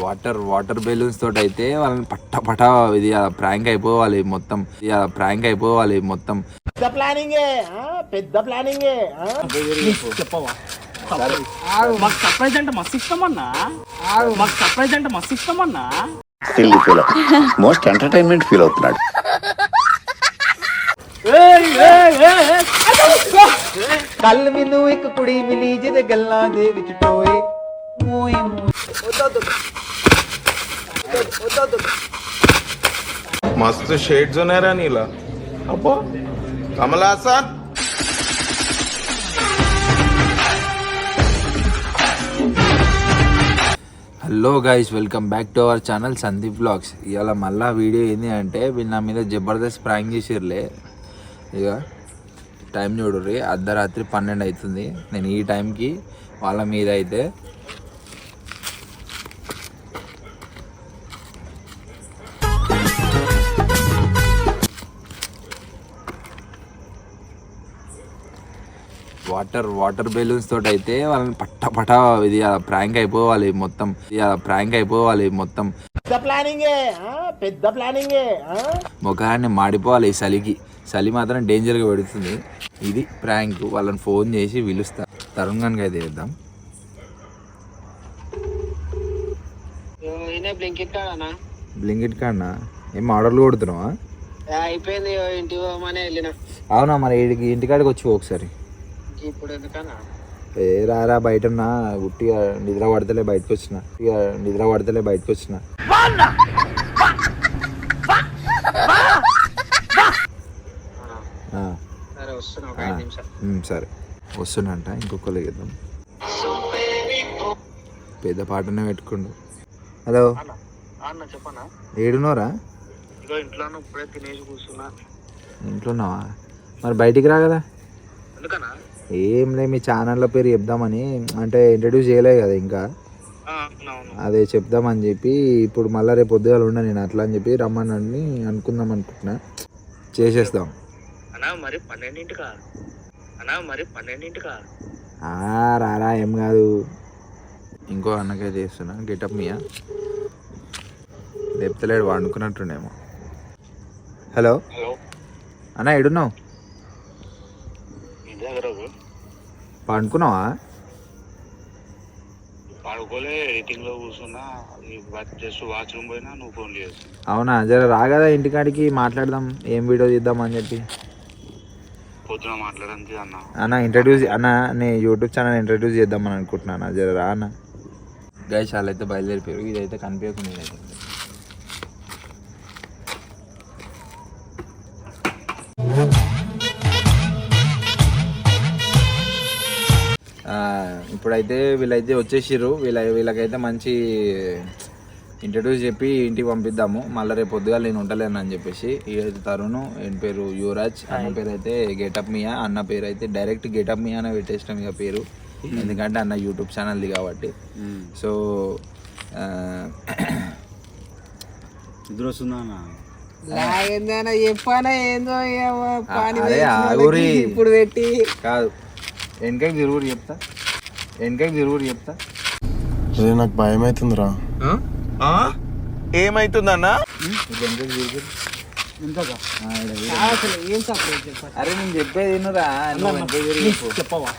Water water balloons తోటి అయితే వాళ్ళని పట్ట పట ఇది ప్రాంక్ అయిపోవాలి మొత్తం ఇది ప్రాంక్ అయిపోవాలి మొత్తం చెప్పవా మాకు సర్ప్రైజ్ అంటే మస్తు ఇష్టమన్నా మాకు సర్ప్రైజ్ అంటే మస్తు ఇష్టమన్నా silly feel most entertainment feel అవుతున్నాడు ਕੱਲ ਮੈਨੂੰ ਇੱਕ ਕੁੜੀ ਮਿਲੀ ਜਿਹਦੇ ਗੱਲਾਂ ਦੇ ਵਿੱਚ ਟੋਏ ਮੋਏ मस्त शेड्स नाही रा नीला अप्पा कमला असा hello guys welcome back to our channel Sandeep blogs ఇవాళ మళ్ళా వీడియో ఏంది అంటే వీళ్ళు నా మీద జబర్దస్త్ ప్రాంక్ చేసిర్లే ఇక టైం చూడుర్రి అర్ధరాత్రి పన్నెండు అవుతుంది నేను ఈ టైంకి వాళ్ళ మీద అయితే వాటర్ వాటర్ బెలూన్స్ తోటి అయితే వాళ్ళని పట్ట పట ఇది ప్రాంక్ అయిపోవాలి మొత్తం. ఇది ప్రాంక్ అయిపోవాలి మొత్తం. ముఖాన్ని మాడిపోవాలి ఈ చలికి చలి మాత్రం డేంజర్గా పెడుతుంది. ఇది ప్రాంక్. వాళ్ళని ఫోన్ చేసి పిలుస్తా. తరుణ్ గన్కి అయితే చేద్దాం. బ్లింకెట్ కాడనా? బ్లింకెట్ కాడనా? ఏం ఆర్డర్లు కొడుతున్నావా? అయిపోయింది ఇంటికి పోమని వెళ్ళిన. అవునా మరి ఇంటికి ఇంటికాడికి వచ్చి ఒకసారి. ఇప్పుడు ఎందుకన్నా ఏ రారా బయట ఉన్నా ఉట్టిగా నిద్ర పడతలే బయటకు వచ్చిన ఇక నిద్ర పడతలే బయటకు వచ్చిన సరే వస్తున్నంట ఇంకొకరికి ఇద్దాం పెద్ద పాటనే పెట్టుకుండు. హలో? ఏడున్నోరా? ఇంట్లో ఉన్నావా మరి బయటికి రా కదా ఎందుకన్నా? ఏం లే మీ ఛానళ్ళ పేరు చెప్దామని అంటే ఇంట్రడ్యూస్ చేయలే కదా ఇంకా. అదే చెప్దామని చెప్పి ఇప్పుడు మళ్ళీ రేపు పొద్దుగాల ఉండ నేను అట్లా అని చెప్పి రమ్మని అనుకుందాం అనుకుంటున్నా. చేసేస్తాం. మరి పన్నెండింటికా? మరి పన్నెండింటికా? రారా ఏం కాదు. ఇంకో అన్నకైతే చేస్తున్నా గెటప్ మియా? లేపుతలేడు వండుకున్నట్టుండేమో హలో? హలో. అన్న ఎడున్నావు ఇంటి దగ్గర పండుకున్నావా? పడుకోలే ఎడిటింగ్లో కూర్చున్నా జస్ట్ వాష్రూమ్ పోయినా నువ్వు ఫోన్ అవునా? జర రాగదా ఇంటికాడికి మాట్లాడదాం ఏం వీడియో తీద్దాం అని చెప్పి. పొద్దున అన్న. అన్న ఇంట్రడ్యూస్ అన్న నేను యూట్యూబ్ ఛానల్ ఇంట్రడ్యూస్ చేద్దామని అనుకుంటున్నాను జర రా అన్న గైస్ వాళ్ళైతే బయలుదేరిపోయారు. ఇదైతే కనిపించకుండా ఇదైతే. ఇప్పుడైతే వీళ్ళైతే వచ్చేసిర్రు. వీళ్ళ వీళ్ళకైతే మంచి ఇంట్రడ్యూస్ చెప్పి ఇంటికి పంపిద్దాము. మళ్ళీ రేపు పొద్దుగా నేను ఉంటలేను అని చెప్పేసి. ఈడైతే తరుణ్ ఈయన పేరు యువరాజ్ అన్న పేరు అయితే గెటప్ మియా అన్న పేరు అయితే డైరెక్ట్ గెటప్ మియా అనే పెట్టేసినాం ఇక పేరు. ఎందుకంటే అన్న యూట్యూబ్ ఛానల్ది కాబట్టి. సో ఆగురి. వాళ్ళకి ఇప్పుడు పెట్టి. కాదు. వెనకకి తిరుగుడు చెప్తా. వెనకకి తిరుగుడు చెప్తా. నాకు భయం అవుతుందిరా ఏమైతుందన్నా? వెనకకి తిరుగుడు అరే నేను చెప్పేది వినురా. చెప్పవా?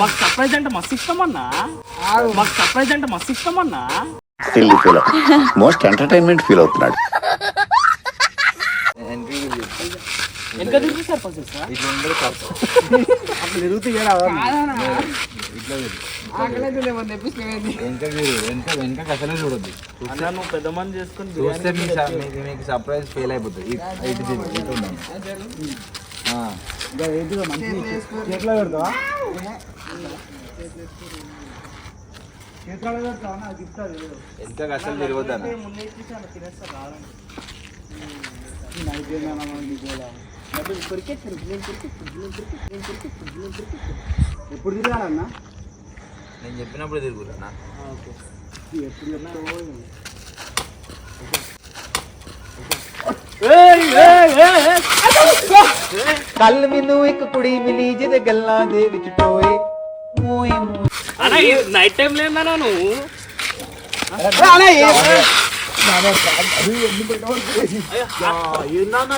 మాకు సర్ప్రైజ్ అంటే మస్తు ఇష్టమన్నా? మాకు సర్ప్రైజ్ అంటే మస్తు ఇష్టమన్నా? మోస్ట్ ఎంటర్టైన్మెంట్ ఫీల్ అవుతున్నాడు. ఎంత తిరిగి సర్పంచ్ సార్ ఇట్లా ఉండదు ఇట్లా. వెనక అసలే చూడొద్దు. అన్న నువ్వు పెద్ద మంది చేసుకుని చూస్తే మీకు సర్ప్రైజ్ ఫెయిల్ అయిపోతుంది. ఇటు ఇటు ఎట్లా పెడతావా? వెనకకి అసలు తిరగొద్దు ఎప్పుడు తిరగాలన్నా నేను చెప్పినప్పుడు తిరుగుతున్నా ਕੱਲ ਮੈਨੂੰ ਇੱਕ ਕੁੜੀ ਮਿਲੀ ਜਿਹਦੇ ਗੱਲਾਂ ਦੇ ਵਿੱਚ ਟੋਏ ਮੋਏ అన్న నైట్ టైం లేదన్నా నువ్వు Una, una,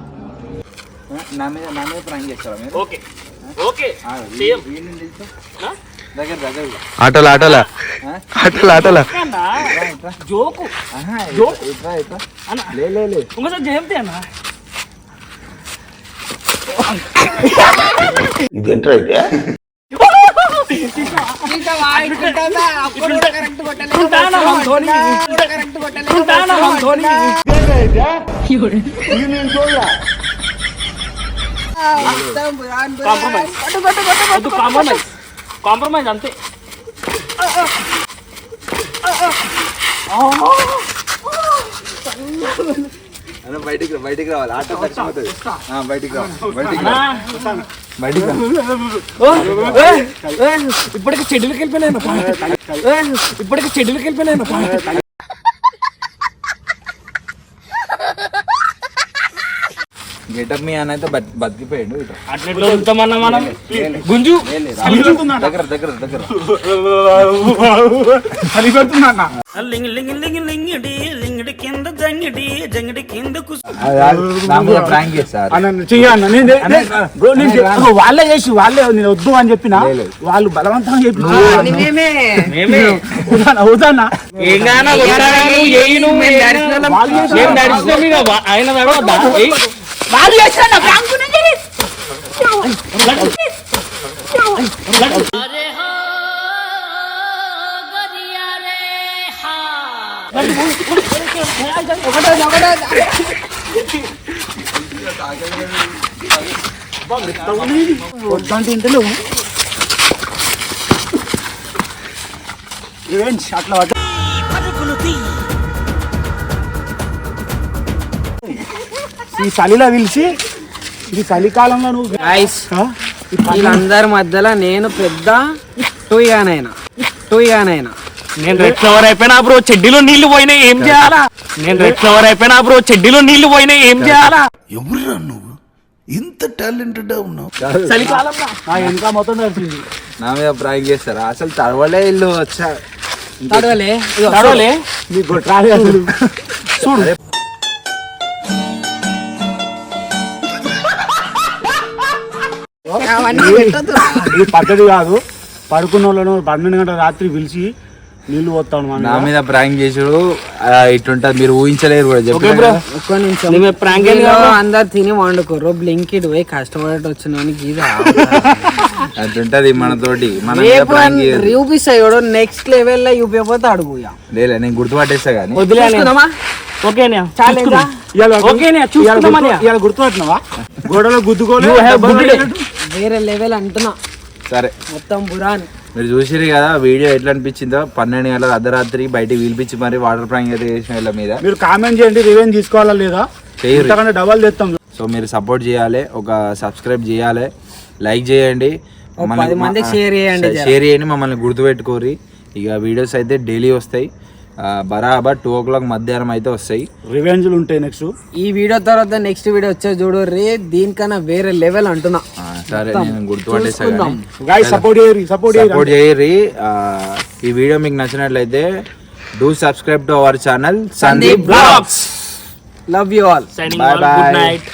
నా మీద నా మీద ప్రాంక్ చేస్తారా మీరు ఓకే ఓకే సేమ్ వీడిని తెలుసు? దగ్గర దగ్గర ఆటోల ఆటోల ఆటోల ఆటోల జోకు ఆహా, జో. ఇట్రా ఇట్రా అన్న లే లే లే ఇంకోసారి జయంతి అన్న ఇదేంట్రా ఇదే ఉంటానా हम కాంప్రమైజ్ వద్దు కాంప్రమైజ్ కాంప్రమైజ్ అంతే బయటికి బయటికి రావాలి ఆటో చచ్చిపోతుంది ఆ, బయటికి రావాలి బయటికి బయటికి ఇప్పటికి చెడులకి వెళ్ళిపోయినాను ఇప్పటికి చెడులకి వెళ్ళిపోయినాను గెటప్ మీ అని అయితే బతి- బతికిపోయాడు ఇట్లా అట్లెట్లో ఉంటామన్నా మనం? గుంజు. దగ్గర దగ్గర దగ్గర. కాదు, వాళ్ళే చేసి వాళ్ళే నేను వద్దు అని చెప్పిన. వాళ్ళు బలవంతంగా చెప్పి మేమే. అవుతానా ఏంగానా కొట్టాను, ఏయిను, ఏయినా. వాళ్ళు చేసిన- మేము నడిచినాం ఇక వా- ఆయన నడవద్దా ఏయ్. వద్దంటే ఇంటలేవు రివెంజ్ అట్లా ఈ చలిలో పిలిచి ఇది చలికాలంలో నువ్వు గైస్ ఆ? ఈ పని- వీళ్ళందరి మధ్యలో నేను పెద్ద టూయిగానైనా టూయిగానైనా నేను రెడ్ ఫ్లవర్ అయిపోయినా బ్రో చెడ్డీలో నీళ్ళు పోయినాయి ఏం చేయాలా? నేను రెడ్ ఫ్లవర్ అయిపోయినా బ్రో చెడ్డీలో నీళ్ళు పోయినాయి ఏం చేయాలా? ఎవరురా నువ్వు? ఇంత టాలెంటెడ్ ఉన్నావు. చలికాలంలో. నా వెనక మొత్తం నా మీద ప్రాంక్ చేస్తారా? అసలు తడవలే ఇల్లు వచ్చా తడవలే? నీకు కొట్టాలి ఇది పద్ధతి కాదు. పడుకున్న వాళ్ళను పన్నెండు గంటల రాత్రి పిలిచి నీళ్ళు పోతాను మన నా మీద. ప్రాంక్ చేసుడు ఆ, ఇట్టుంటది మీరు ఊహించలేరు కూడా కాదు. అందరు తిని వండుకోరు బ్లింకిడ్ పోయి కష్టపడేట వచ్చిన ఇది అట్టుంటది మనతోటి. యూపిస్తాడు నెక్స్ట్ లెవెల్లో యూపీపోతే అడుగు ఇక. లేలే నేను గుర్తుపట్టేస్తా కానీ. వదిలే చూసుకుందామా? ఓకేనా గుర్తుపట్టినావా? గోడలో గుద్దుకోలే You have డబ్బులు good day. పడేటట్టు. వేరే లెవెల్ అంటున్నా. సరే. మొత్తం బురాన్. మీరు చూసిరు కదా వీడియో ఎట్లా అనిపించిందో పన్నెండు గంటల అర్ధరాత్రి బయటికి వీల్పించి మరి వాటర్ ప్రాంక్ అయితే చేసిన వీళ్ళ మీద. మీరు కామెంట్ చేయండి రివెంజ్ తీసుకోవాలా లేదా? డబల్ తెస్తాం సో మీరు సపోర్ట్ చేయాలి ఒక సబ్స్క్రైబ్ చేయాలి లైక్ చేయండి. మందికి share చేయండి. షేర్ చేయండి మమ్మల్ని గుర్తుపెట్టుకోరి ఇక వీడియోస్ అయితే డైలీ వస్తాయి. బరాబర్ టూ ఓ క్లాక్ మధ్యాహ్నం అయితే వస్తాయి. రివెంజ్లు ఉంటాయి నెక్స్ట్ ఈ వీడియో తర్వాత నెక్స్ట్ వీడియో వచ్చే చూడు రే దీనికన్నా వేరే లెవెల్ అంటున్నా. సరే. నేను సపోర్ట్ చేయరు ఈ వీడియో మీకు నచ్చినట్లయితే do subscribe to our channel Sandeep blogs love you all signing Bye good bye. Night